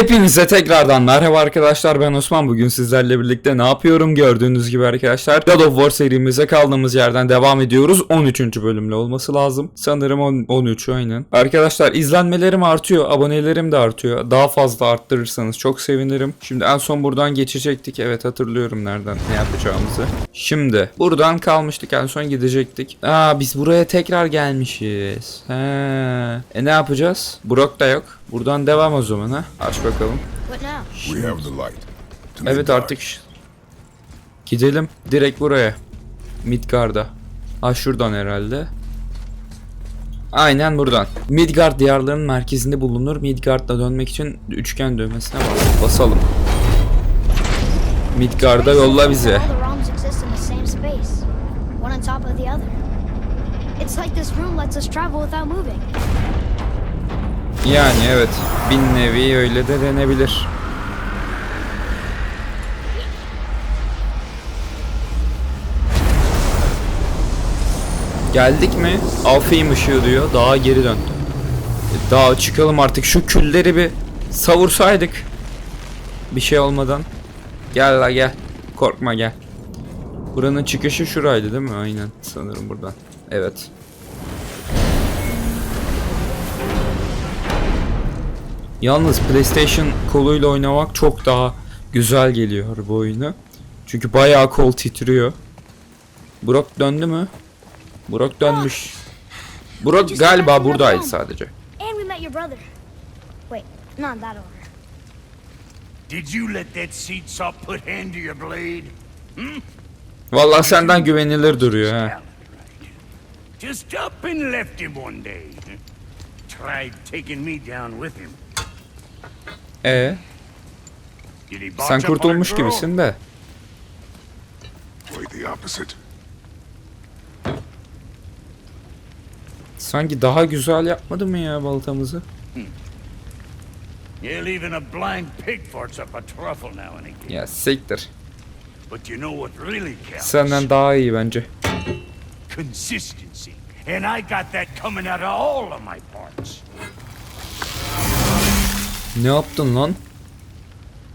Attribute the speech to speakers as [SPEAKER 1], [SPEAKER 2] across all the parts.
[SPEAKER 1] Hepinize tekrardan merhaba arkadaşlar ben Osman. Bugün sizlerle birlikte ne yapıyorum? Gördüğünüz gibi arkadaşlar God of War serimize kaldığımız yerden devam ediyoruz. 13. bölümle olması lazım. Sanırım on- 13 aynen. Arkadaşlar izlenmelerim artıyor abonelerim de artıyor. Daha fazla arttırırsanız çok sevinirim. Şimdi en son buradan geçecektik. Evet hatırlıyorum nereden ne yapacağımızı. Şimdi buradan kalmıştık en son gidecektik. Aa biz buraya tekrar gelmişiz. He. E ne yapacağız? Brock da yok buradan devam o zaman ha Aç bakalım Evet artık gidelim direkt buraya. Midgard'a. Ha şuradan herhalde. Aynen buradan. Midgard diyarlarının merkezinde bulunur. Midgard'a dönmek için üçgen düğmesine bas basalım. Midgard'a yolla bizi.
[SPEAKER 2] It's like this room lets us travel without moving.
[SPEAKER 1] Yani evet bir nevi öyle de denebilir. Geldik mi? Alfheim ışığı diyor. Dağa geri dön. E, Dağa çıkalım artık. Şu külleri bir savursaydık. Bir şey olmadan. Gel la gel. Korkma gel. Buranın çıkışı şuraydı değil mi? Aynen. Sanırım buradan. Evet. Yalnız PlayStation koluyla oynamak çok daha güzel geliyor bu oyunu. Çünkü bayağı kol titriyor. Burak döndü mü? Burak dönmüş. Burak galiba buradaydı sadece.
[SPEAKER 3] Blade?
[SPEAKER 1] Vallahi senden güvenilir duruyor ha.
[SPEAKER 3] Just up and left him one day. Tried taking me down with him.
[SPEAKER 1] E
[SPEAKER 3] botch
[SPEAKER 1] sen kurtulmuş gibisin de. Sanki daha güzel yapmadı mı ya baltamızı? Ya siktir. Senden daha iyi bence.
[SPEAKER 3] Consistency. And I got that coming out of all of my parts.
[SPEAKER 1] Ne yaptın lan?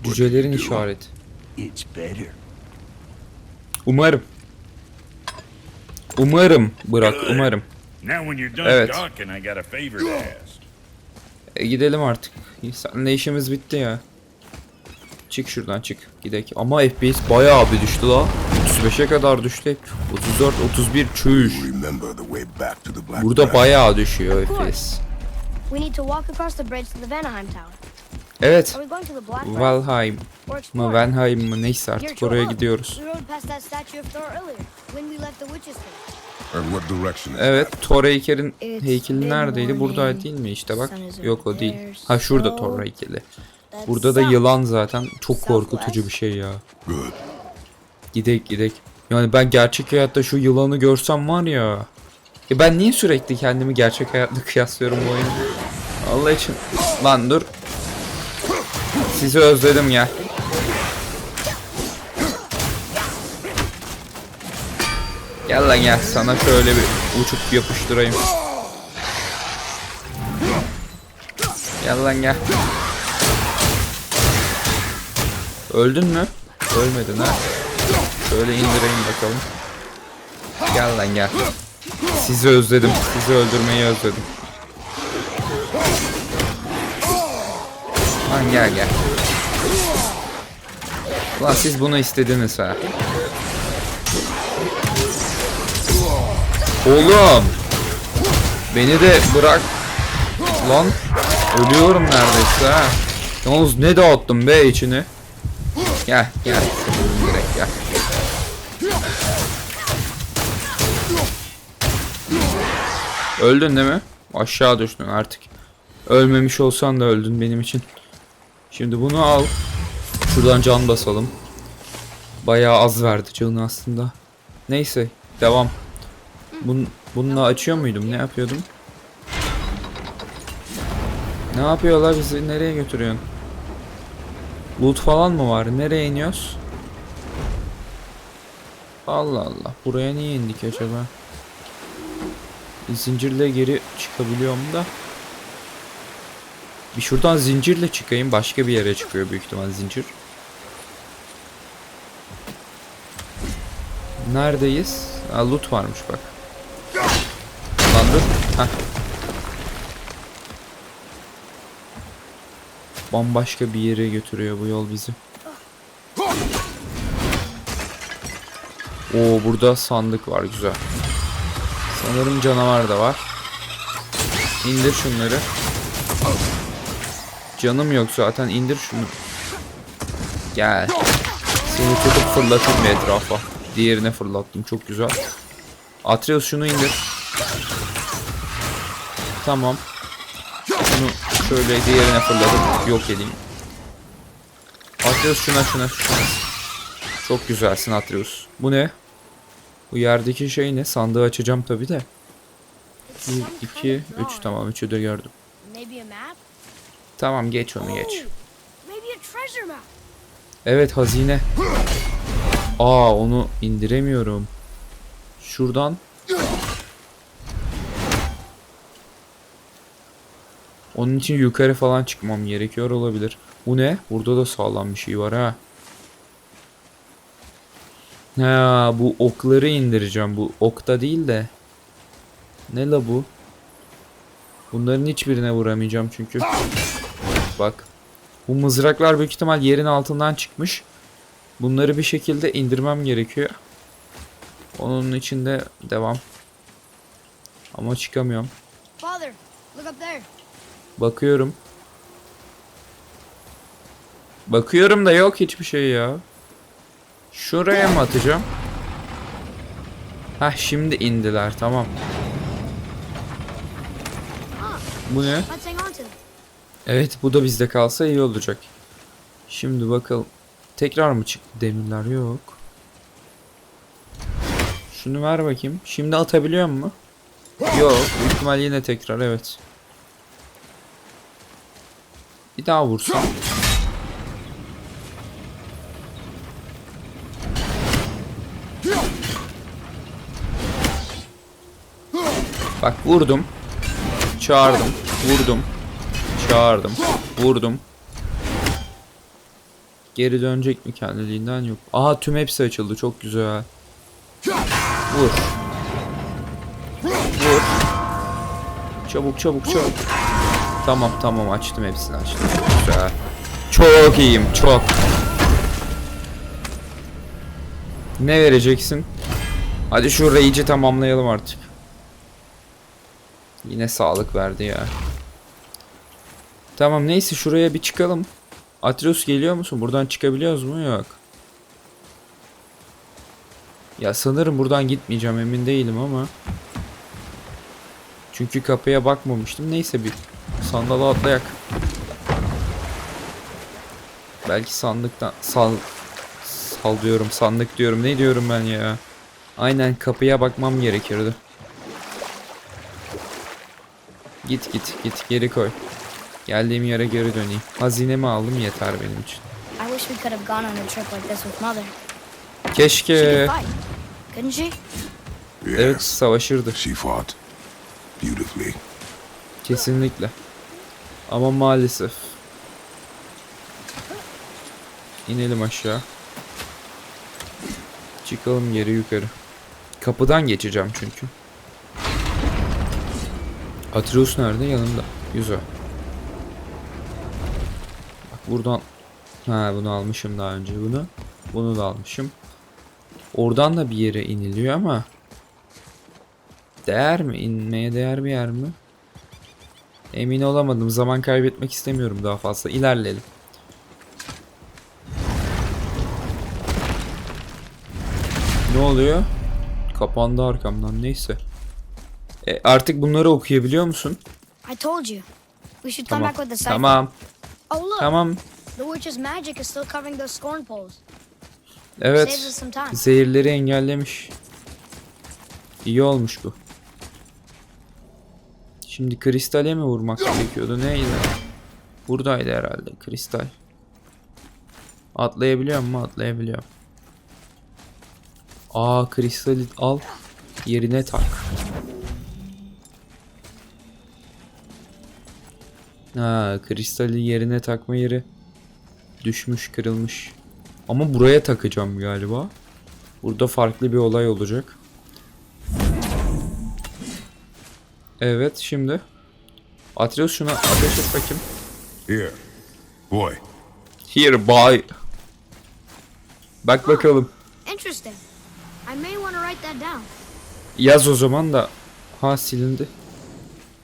[SPEAKER 1] Cücelerin işareti. Umarım. Umarım bırak umarım. Evet.
[SPEAKER 4] talking, I got a favor to ask.
[SPEAKER 1] E, gidelim artık. Seninle işimiz bitti ya. Çık şuradan çık. Gidek. Ama FPS bayağı bir düştü la. 35'e kadar düştü. 34, 31 çüş. Burada bayağı düşüyor FPS.
[SPEAKER 2] We need to walk across the bridge to the Vanaheim Tower.
[SPEAKER 1] Evet. Valheim mı? Valheim mı neyse artık oraya gidiyoruz. Evet? Thor heykelin heykeli neredeydi? Buradaydı değil mi işte bak. Yok o değil. Ha şurada Thor heykeli. Burada da yılan zaten. Çok korkutucu bir şey ya. Gidek gidek. Yani ben gerçek hayatta şu yılanı görsem var ya. Ya ben niye sürekli kendimi gerçek hayatta kıyaslıyorum bu oyunu? Allah için. Lan dur. Sizi özledim ya. Gel lan gel sana şöyle bir uçup yapıştırayım. Gel lan gel. Öldün mü? Ölmedin ha. Şöyle indireyim bakalım. Gel lan gel. Sizi özledim. Sizi öldürmeyi özledim. Lan gel gel. Lan siz bunu istediniz ha. Oğlum. Beni de bırak. Lan. Ölüyorum neredeyse ha. Yalnız ne dağıttım be içini. Gel gel. Direkt gel. Öldün değil mi? Aşağı düştün artık. Ölmemiş olsan da öldün benim için. Şimdi bunu al. Şuradan can basalım. Bayağı az verdi canı aslında. Neyse devam. Bun, bununla açıyor muydum? Ne yapıyordum? Ne yapıyorlar bizi? Nereye götürüyorsun? Loot falan mı var? Nereye iniyoruz? Allah Allah. Buraya niye indik acaba? Zincirle geri çıkabiliyorum da. Bir şuradan zincirle çıkayım. Başka bir yere çıkıyor büyük ihtimal zincir. Neredeyiz? Ha, loot varmış bak. Lan dur. Heh. Bambaşka bir yere götürüyor bu yol bizi. Oo burada sandık var güzel. Sanırım canavar da var. İndir şunları. Canım yok zaten indir şunu. Gel. Seni tutup fırlatayım etrafa. Diğerine fırlattım çok güzel. Atreus şunu indir. Tamam. Şunu şöyle diğerine fırlatıp yok edeyim. Atreus şuna şuna şuna. Çok güzelsin Atreus. Bu ne? Bu yerdeki şey ne? Sandığı açacağım tabi de.
[SPEAKER 2] It's
[SPEAKER 1] 1,
[SPEAKER 2] some
[SPEAKER 1] 2,
[SPEAKER 2] kind
[SPEAKER 1] 3
[SPEAKER 2] of drawing.
[SPEAKER 1] tamam 3'ü de gördüm. Tamam geç onu geç.
[SPEAKER 2] Oh.
[SPEAKER 1] Evet hazine. Aa onu indiremiyorum. Şuradan. Onun için yukarı falan çıkmam gerekiyor olabilir. Bu ne? Burada da sağlam bir şey var ha. Ha bu okları indireceğim. Bu okta değil de. Ne la bu? Bunların hiçbirine vuramayacağım çünkü. Bak. Bu mızraklar büyük ihtimal yerin altından çıkmış. Bunları bir şekilde indirmem gerekiyor. Onun için de devam. Ama çıkamıyorum.
[SPEAKER 2] Father, look up there.
[SPEAKER 1] Bakıyorum. Bakıyorum da yok hiçbir şey ya. Şuraya mı atacağım? Hah şimdi indiler tamam. Bu ne? Evet bu da bizde kalsa iyi olacak. Şimdi bakalım. Tekrar mı çıktı demirler? Yok. Şunu ver bakayım. Şimdi atabiliyor mu? Yok. Büyük yine tekrar evet. Bir daha vursam. Bak vurdum. Çağırdım. Vurdum. Çağırdım. Vurdum. Geri dönecek mi kendiliğinden yok. Aha tüm hepsi açıldı çok güzel. Vur. Vur. Çabuk çabuk çabuk. Tamam tamam açtım hepsini açtım. Güzel. Çok iyiyim çok. Ne vereceksin? Hadi şu rage'i tamamlayalım artık. Yine sağlık verdi ya. Tamam neyse şuraya bir çıkalım. Atreus geliyor musun? Buradan çıkabiliyoruz mu? Yok. Ya sanırım buradan gitmeyeceğim emin değilim ama. Çünkü kapıya bakmamıştım. Neyse bir sandala atlayak. Belki sandıktan sal sal diyorum sandık diyorum ne diyorum ben ya. Aynen kapıya bakmam gerekirdi. Git git git geri koy. Geldiğim yere geri döneyim. Hazinemi aldım yeter benim için.
[SPEAKER 2] I wish we could have gone on a trip like this with Mother. She
[SPEAKER 1] Keşke
[SPEAKER 2] couldn't she?
[SPEAKER 1] evet savaşırdı.
[SPEAKER 5] she fought beautifully.
[SPEAKER 1] Kesinlikle. Ama maalesef. İnelim aşağı. Çıkalım geri yukarı. Kapıdan geçeceğim çünkü. Atreus nerede? Yanımda. Güzel. Buradan... Ha bunu almışım daha önce bunu. Bunu da almışım. Oradan da bir yere iniliyor ama... Değer mi? İnmeye değer bir yer mi? Emin olamadım. Zaman kaybetmek istemiyorum daha fazla. İlerleyelim. Ne oluyor? Kapandı arkamdan. Neyse. E, artık bunları okuyabiliyor musun?
[SPEAKER 2] I told you. We should come
[SPEAKER 1] Tamam.
[SPEAKER 2] back with the cipher.
[SPEAKER 1] Tamam.
[SPEAKER 2] Oh look,
[SPEAKER 1] Tamam.
[SPEAKER 2] the witch's magic is still covering those scorn poles.
[SPEAKER 1] Evet. Zehirleri engellemiş. İyi olmuş bu. Şimdi kristale mi vurmak gerekiyordu? Neydi? Buradaydı herhalde kristal. Atlayabiliyor mu? Atlayabiliyor. Aa kristali al. Yerine tak. Ha, kristali yerine takma yeri düşmüş, kırılmış. Ama buraya takacağım galiba. Burada farklı bir olay olacak. Evet, şimdi Atreus şuna ateş et bakayım.
[SPEAKER 5] Here. Boy,
[SPEAKER 1] Here, boy. Bak bakalım.
[SPEAKER 2] Interesting. I may want to write that down.
[SPEAKER 1] Yaz o zaman da. Ha silindi.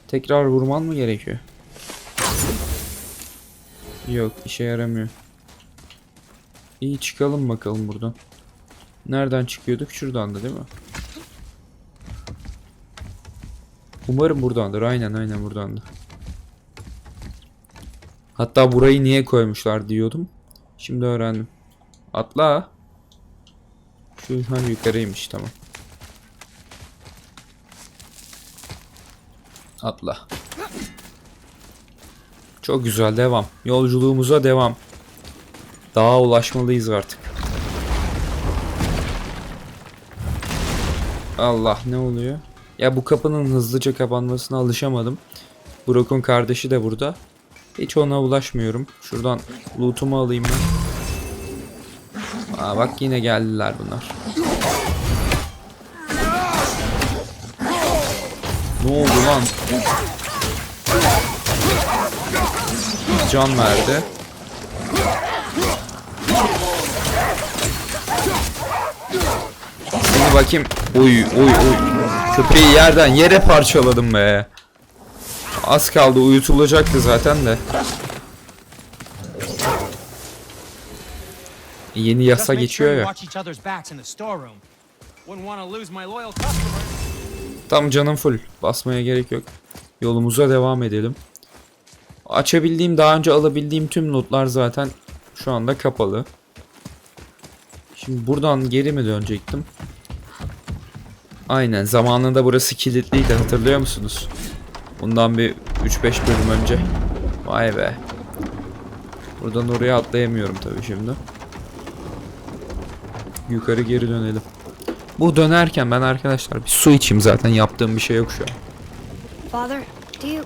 [SPEAKER 1] Tekrar vurman mı gerekiyor? Yok işe yaramıyor. İyi çıkalım bakalım buradan. Nereden çıkıyorduk? Şuradan da değil mi? Umarım buradandır. Aynen aynen buradandır. Hatta burayı niye koymuşlar diyordum. Şimdi öğrendim. Atla. Şu ha yukarıymış tamam. Atla. Çok güzel devam. Yolculuğumuza devam. Dağa ulaşmalıyız artık. Allah ne oluyor? Ya bu kapının hızlıca kapanmasına alışamadım. Brock'un kardeşi de burada. Hiç ona ulaşmıyorum. Şuradan loot'umu alayım ben. Aa bak yine geldiler bunlar. Ne oldu lan? Can verdi. Seni bakayım. Oy oy oy. Köpeği yerden yere parçaladım be. Az kaldı uyutulacaktı zaten de. Yeni yasa geçiyor ya. Tam canım full. Basmaya gerek yok. Yolumuza devam edelim. Açabildiğim, daha önce alabildiğim tüm lootlar zaten şu anda kapalı. Şimdi buradan geri mi dönecektim? Aynen. Zamanında burası kilitliydi hatırlıyor musunuz? Bundan bir 3-5 bölüm önce. Vay be. Buradan oraya atlayamıyorum tabii şimdi. Yukarı geri dönelim. Bu dönerken ben arkadaşlar bir su içeyim zaten yaptığım bir şey yok şu an.
[SPEAKER 2] Father, do you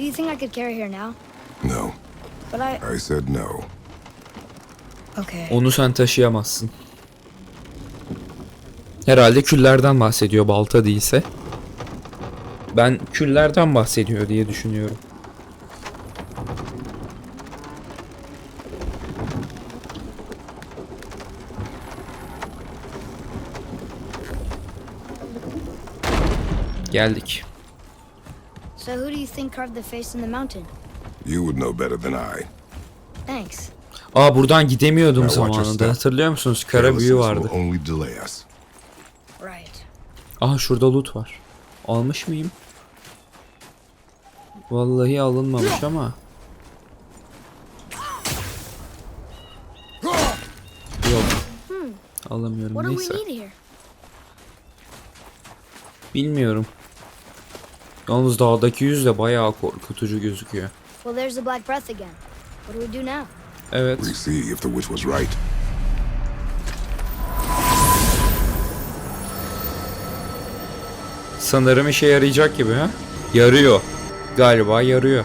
[SPEAKER 2] do you think I could carry here now?
[SPEAKER 5] no.
[SPEAKER 2] But I
[SPEAKER 5] I said no.
[SPEAKER 2] okay.
[SPEAKER 1] Onu sen taşıyamazsın. Herhalde küllerden bahsediyor balta değilse. Ben küllerden bahsediyor diye düşünüyorum. Geldik.
[SPEAKER 2] So who do you think carved the face in the mountain?
[SPEAKER 5] You would know better than I.
[SPEAKER 2] Thanks.
[SPEAKER 1] Aa buradan gidemiyordum
[SPEAKER 5] Now watch your
[SPEAKER 1] zamanında.
[SPEAKER 5] step.
[SPEAKER 1] Hatırlıyor musunuz? Kara büyü
[SPEAKER 5] Carelessness
[SPEAKER 1] vardı.
[SPEAKER 5] will only delay us.
[SPEAKER 2] Right.
[SPEAKER 1] Aha şurada loot var. Almış mıyım? Vallahi alınmamış ama. Yok. Alamıyorum
[SPEAKER 2] What do we
[SPEAKER 1] neyse.
[SPEAKER 2] need here?
[SPEAKER 1] Bilmiyorum. Yalnız dağdaki yüz de bayağı korkutucu gözüküyor.
[SPEAKER 2] Well, there's the Black Breath again. What do we do now?
[SPEAKER 1] Evet.
[SPEAKER 5] We see if the witch was right.
[SPEAKER 1] Sanırım işe yarayacak gibi ha. Yarıyor. Galiba yarıyor.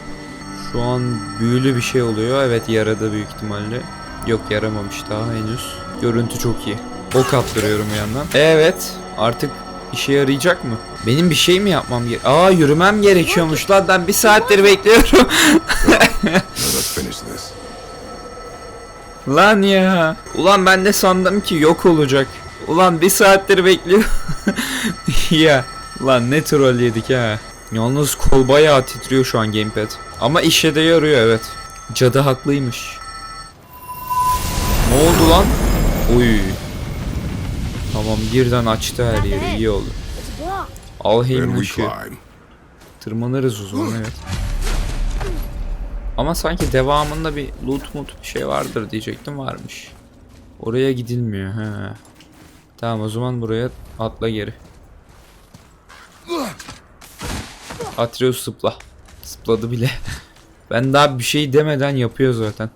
[SPEAKER 1] Şu an büyülü bir şey oluyor. Evet yaradı büyük ihtimalle. Yok yaramamış daha henüz. Görüntü çok iyi. Ok attırıyorum bir yandan. Evet artık işe yarayacak mı? Benim bir şey mi yapmam gerek? Aa yürümem gerekiyormuş lan ben bir saattir bekliyorum. Lan ya. Ulan ben de sandım ki yok olacak. Ulan bir saattir bekliyorum. ya. Lan ne troll yedik ha. Yalnız kol bayağı titriyor şu an gamepad. Ama işe de yarıyor evet. Cadı haklıymış. Ne oldu lan? Uy. Tamam birden açtı her yeri iyi oldu. Alheim ışığı. Tırmanırız o zaman evet. Ama sanki devamında bir loot mut bir şey vardır diyecektim varmış. Oraya gidilmiyor he. Tamam o zaman buraya atla geri. Atreus zıpla. Zıpladı bile. ben daha bir şey demeden yapıyor zaten.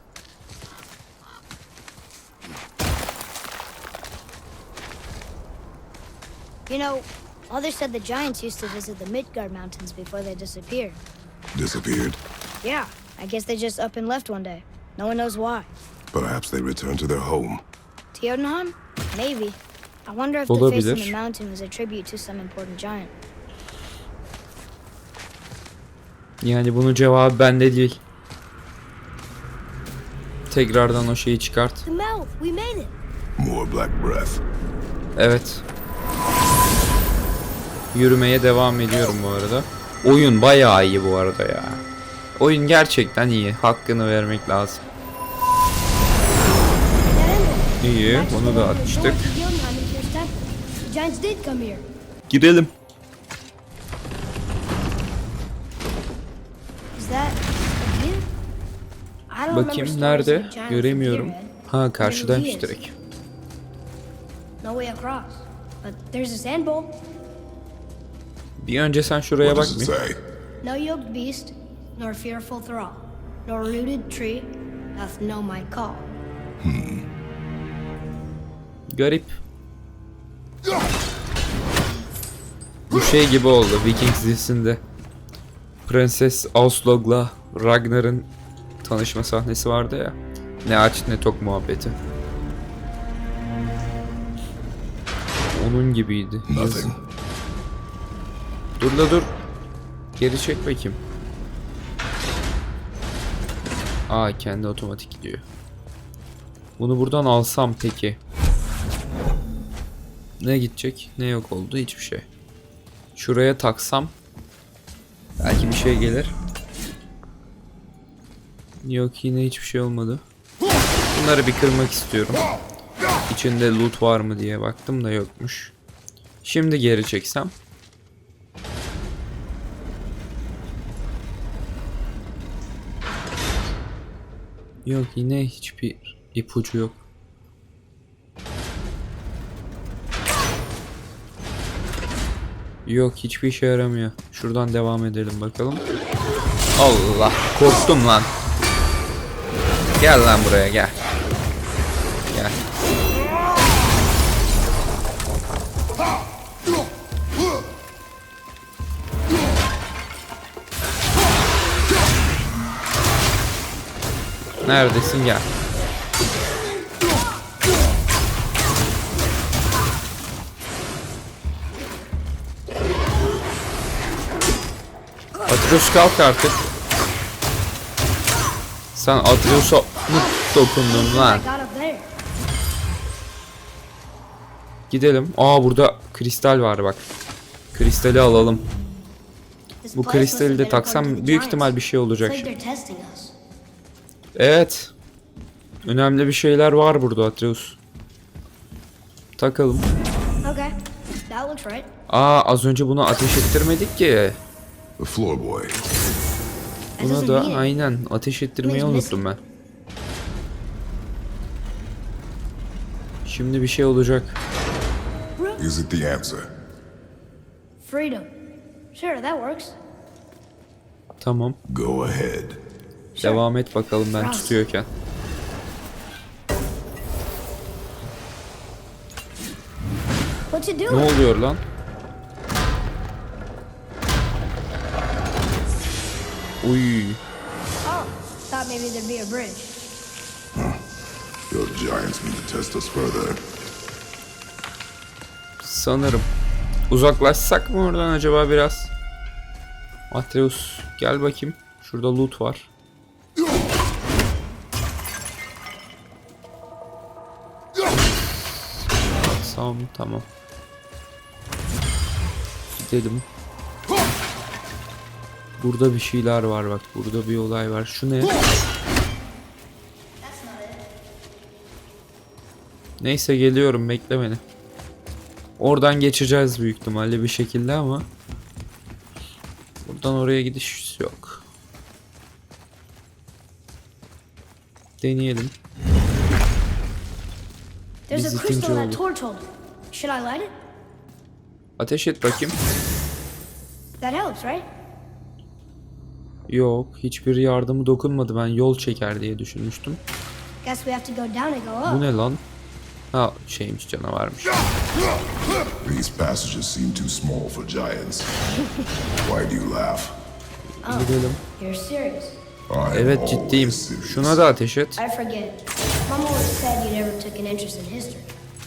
[SPEAKER 2] Said the giants used to visit the Midgard Mountains before they disappeared.
[SPEAKER 5] Disappeared.
[SPEAKER 2] Yeah, I guess they just up and left one day. No one knows why.
[SPEAKER 5] Perhaps they returned to their home.
[SPEAKER 2] To Jotunheim? Maybe. I wonder if the face on the mountain was a tribute to some important giant.
[SPEAKER 1] Yani bunun cevabı bende değil. Tekrardan o şeyi çıkart.
[SPEAKER 2] The mouth! We made it!
[SPEAKER 5] More black breath.
[SPEAKER 1] Evet. Yürümeye devam ediyorum bu arada. Oyun bayağı iyi bu arada ya. Oyun gerçekten iyi. Hakkını vermek lazım. İyi. Bunu da atmıştık. Girelim. Bakayım nerede? Göremiyorum. Ha karşıdaymış direkt.
[SPEAKER 2] No way across. But there's a sand bowl.
[SPEAKER 1] Bir önce sen şuraya bak bir.
[SPEAKER 2] No yoked beast, nor fearful thrall, nor rooted tree doth know my call.
[SPEAKER 1] Garip. Bu şey gibi oldu Vikings dizisinde. Prenses Auslog'la Ragnar'ın tanışma sahnesi vardı ya. Ne aç ne tok muhabbeti. Onun gibiydi.
[SPEAKER 5] Nothing.
[SPEAKER 1] Dur la dur. Geri çek bakayım. Aa kendi otomatik gidiyor. Bunu buradan alsam peki. Ne gidecek? Ne yok oldu? Hiçbir şey. Şuraya taksam belki bir şey gelir. Yok yine hiçbir şey olmadı. Bunları bir kırmak istiyorum. İçinde loot var mı diye baktım da yokmuş. Şimdi geri çeksem. Yok yine hiçbir ipucu yok. Yok hiçbir işe yaramıyor. Şuradan devam edelim bakalım. Allah korktum lan. Gel lan buraya gel. Gel. Neredesin gel. Atreus kalk artık. Sen Atreus'a mı dokundun lan? Gidelim. Aa burada kristal var bak. Kristali alalım. Bu kristali de taksam büyük ihtimal bir şey olacak şimdi. Evet. Önemli bir şeyler var burada Atreus. Takalım.
[SPEAKER 2] Okay, that looks right.
[SPEAKER 1] Aa az önce bunu ateş ettirmedik ki.
[SPEAKER 5] The floor boy.
[SPEAKER 2] That
[SPEAKER 1] Buna da aynen ateş ettirmeyi unuttum ben. Şimdi bir şey olacak.
[SPEAKER 5] Is it the answer?
[SPEAKER 2] Freedom. Sure, that works.
[SPEAKER 1] Tamam.
[SPEAKER 5] Go ahead.
[SPEAKER 1] Devam et bakalım ben tutuyorken. Ne oluyor lan? Uy.
[SPEAKER 2] Oh.
[SPEAKER 1] Sanırım. Uzaklaşsak mı oradan acaba biraz? Atreus gel bakayım. Şurada loot var. Tamam tamam. Gidelim. Burada bir şeyler var bak. Burada bir olay var. Şu ne? Neyse geliyorum bekle beni. Oradan geçeceğiz büyük ihtimalle bir şekilde ama buradan oraya gidiş yok. Deneyelim.
[SPEAKER 2] There's a crystal in that torch holder. Should I light it?
[SPEAKER 1] Ateş et bakayım.
[SPEAKER 2] That helps, right?
[SPEAKER 1] Yok, hiçbir yardımı dokunmadı. Ben yol çeker diye düşünmüştüm.
[SPEAKER 2] Guess we have to go down and go
[SPEAKER 1] Bu
[SPEAKER 2] up.
[SPEAKER 1] ne lan? Ha şeymiş canavarmış.
[SPEAKER 5] These passages seem too small for giants. Why do you laugh?
[SPEAKER 1] Gidelim.
[SPEAKER 2] You're serious.
[SPEAKER 1] Evet ciddiyim. Şuna da ateş et.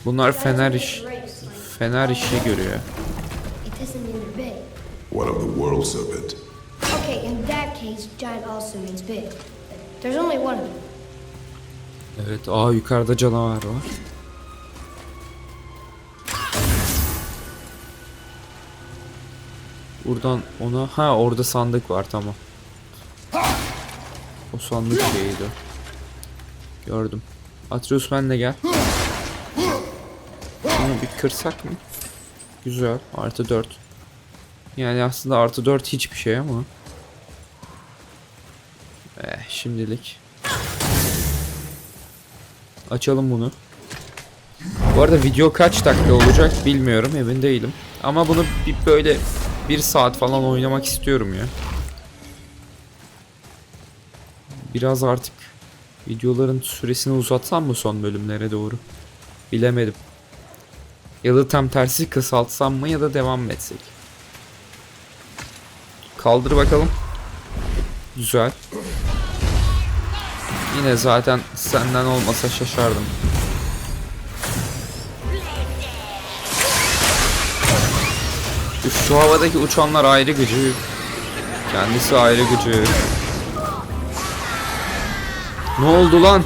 [SPEAKER 1] Bunlar fener iş. Fener işi görüyor.
[SPEAKER 5] What of the world serpent?
[SPEAKER 2] Okay, in that case, giant also means big. There's only one of them.
[SPEAKER 1] Evet, aa yukarıda canavar var. Buradan ona ha orada sandık var tamam. O sandık şeyiydi. Gördüm. Atreus benle gel. Bunu bir kırsak mı? Güzel. Artı 4. Yani aslında artı 4 hiçbir şey ama. Eh şimdilik. Açalım bunu. Bu arada video kaç dakika olacak bilmiyorum emin değilim. Ama bunu bir böyle bir saat falan oynamak istiyorum ya. Biraz artık videoların süresini uzatsam mı son bölümlere doğru? Bilemedim. Ya da tam tersi kısaltsam mı ya da devam etsek? Kaldır bakalım. Güzel. Yine zaten senden olmasa şaşardım. Şu havadaki uçanlar ayrı gücü. Kendisi ayrı gücü. Ne oldu lan?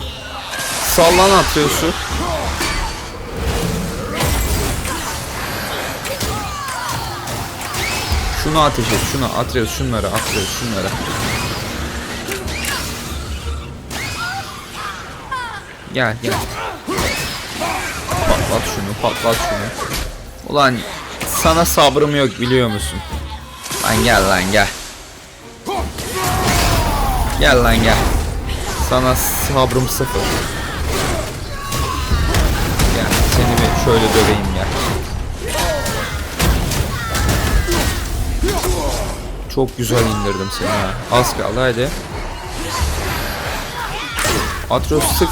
[SPEAKER 1] Sallan atıyorsun. Şunu ateş et, şunu atıyoruz, şunları atıyoruz, şunları. Gel gel. Patlat şunu, patlat şunu. Ulan sana sabrım yok biliyor musun? Lan gel lan gel. Gel lan gel. Sana sabrım sıfır. Gel seni bir şöyle döveyim gel. Çok güzel indirdim seni ha. Az kaldı hadi. Atros sık.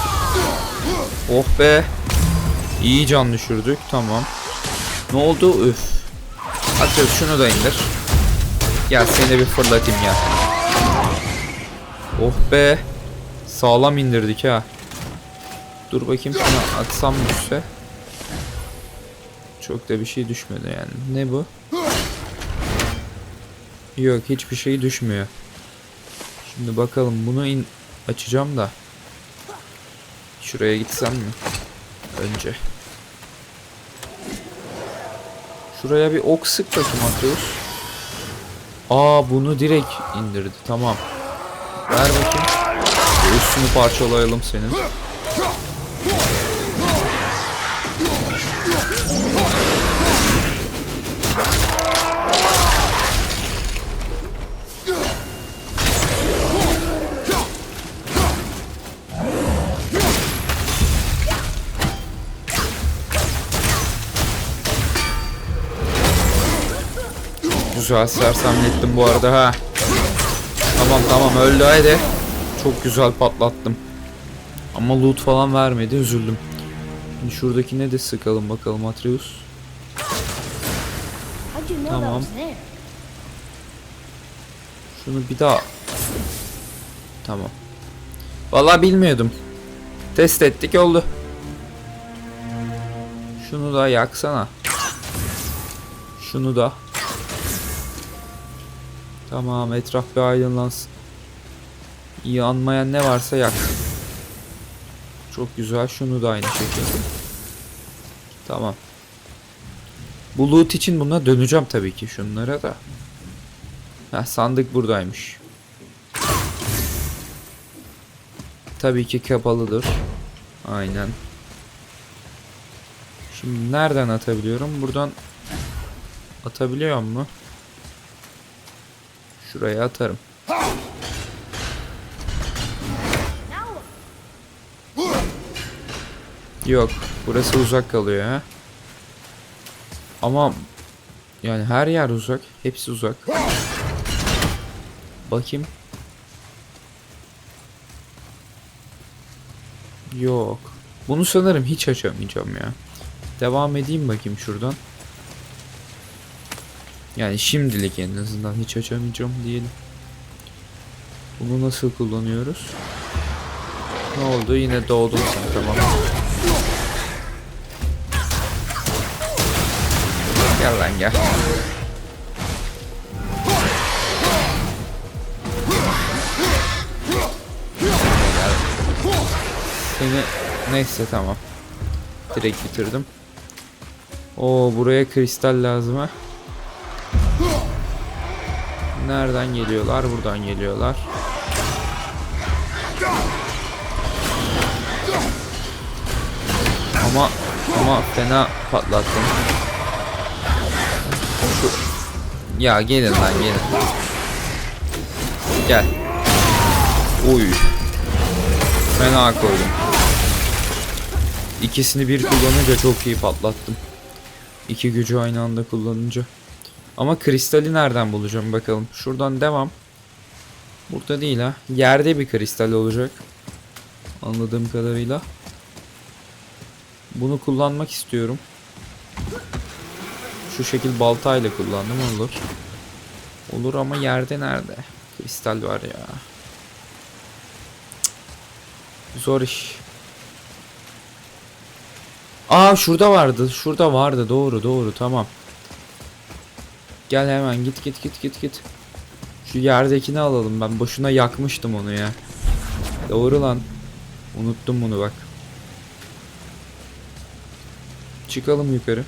[SPEAKER 1] Oh be. İyi can düşürdük. Tamam. Ne oldu? Üf. Atros şunu da indir. Gel seni bir fırlatayım gel. Oh be. Sağlam indirdik ha. Dur bakayım şuna atsam düşse. Çok da bir şey düşmedi yani. Ne bu? Yok hiçbir şey düşmüyor. Şimdi bakalım bunu in açacağım da. Şuraya gitsem mi? Önce. Şuraya bir ok sık bakayım atıyoruz. Aa bunu direkt indirdi. Tamam. Ver bakayım. Üstünü parçalayalım senin. Güzel sersemlettim bu arada ha. Tamam tamam öldü haydi. Çok güzel patlattım. Ama loot falan vermedi üzüldüm. Şimdi şuradakine de sıkalım bakalım Atreus. Tamam. Şunu bir daha. Tamam. Vallahi bilmiyordum. Test ettik oldu. Şunu da yaksana. Şunu da. Tamam etraf bir aydınlansın. Yanmayan ne varsa yak. Çok güzel. Şunu da aynı şekilde. Tamam. Bu loot için buna döneceğim tabii ki şunlara da. Heh, sandık buradaymış. Tabii ki kapalıdır. Aynen. Şimdi nereden atabiliyorum? Buradan atabiliyor mu? Şuraya atarım. Yok, burası uzak kalıyor ha. Ama yani her yer uzak, hepsi uzak. Bakayım. Yok. Bunu sanırım hiç açamayacağım ya. Devam edeyim bakayım şuradan. Yani şimdilik en azından hiç açamayacağım diyelim. Bunu nasıl kullanıyoruz? Ne oldu? Yine doğdun sen tamam. Gel lan gel. Seni neyse tamam. Direkt bitirdim. Oo buraya kristal lazım ha. Nereden geliyorlar? Buradan geliyorlar. Ama ama fena patlattım. Ya gelin lan gelin. Gel. Uy. Fena koydum. İkisini bir kullanınca çok iyi patlattım. İki gücü aynı anda kullanınca. Ama kristali nereden bulacağım bakalım. Şuradan devam. Burada değil ha. Yerde bir kristal olacak. Anladığım kadarıyla. Bunu kullanmak istiyorum. Şu şekil baltayla kullandım olur. Olur ama yerde nerede? Kristal var ya. Zor iş. Aa şurada vardı. Şurada vardı. Doğru doğru tamam. Gel hemen git git git git git. Şu yerdekini alalım ben. Boşuna yakmıştım onu ya. Doğru lan. Unuttum bunu bak. Çıkalım yukarı.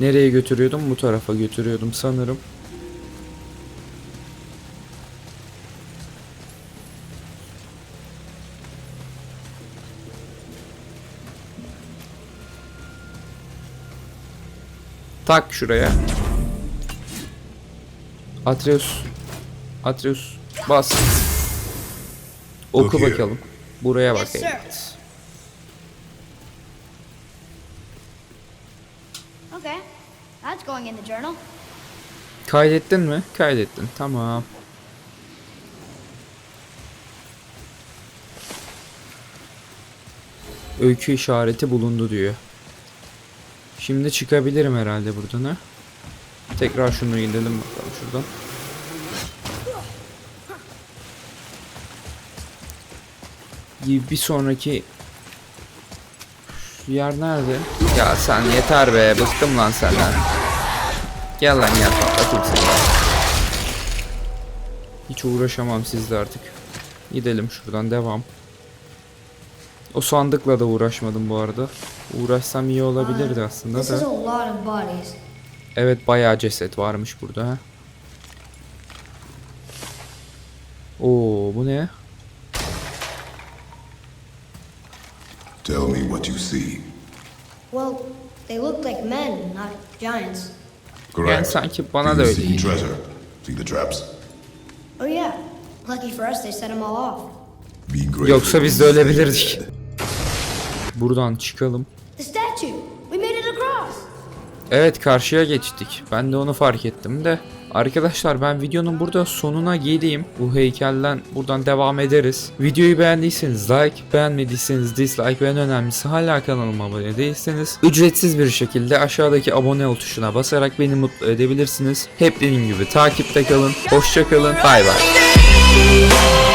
[SPEAKER 1] Nereye götürüyordum? Bu tarafa götürüyordum sanırım. Tak şuraya. Atreus. Atreus. Bas. Oku bakalım. Buraya bak. Evet.
[SPEAKER 2] Okay. That's going in the journal.
[SPEAKER 1] Kaydettin mi? Kaydettin. Tamam. Öykü işareti bulundu diyor. Şimdi çıkabilirim herhalde buradan ha. Tekrar şunu gidelim bakalım şuradan. Bir bir sonraki Şu yer nerede? Ya sen yeter be bıktım lan senden. Gel lan gel patlatayım seni. Hiç uğraşamam sizle artık. Gidelim şuradan devam. O sandıkla da uğraşmadım bu arada. Uğraşsam iyi olabilirdi aslında da. Evet bayağı ceset varmış burada ha. Oo bu ne?
[SPEAKER 5] Tell me what you see.
[SPEAKER 2] Well, they look like men, not giants.
[SPEAKER 5] Correct.
[SPEAKER 1] sanki bana
[SPEAKER 5] Do
[SPEAKER 1] da
[SPEAKER 5] you
[SPEAKER 1] öyle
[SPEAKER 5] treasure? See the traps?
[SPEAKER 2] Oh yeah. Lucky for us, they set them all off.
[SPEAKER 5] Be grateful.
[SPEAKER 1] Yoksa biz de ölebilirdik. Buradan çıkalım.
[SPEAKER 2] The statue. We made it across.
[SPEAKER 1] Evet karşıya geçtik. Ben de onu fark ettim de. Arkadaşlar ben videonun burada sonuna geleyim. Bu heykelden buradan devam ederiz. Videoyu beğendiyseniz like, beğenmediyseniz dislike ve en önemlisi hala kanalıma abone değilseniz ücretsiz bir şekilde aşağıdaki abone ol tuşuna basarak beni mutlu edebilirsiniz. Hep dediğim gibi takipte kalın. Hoşça kalın. Bay bay.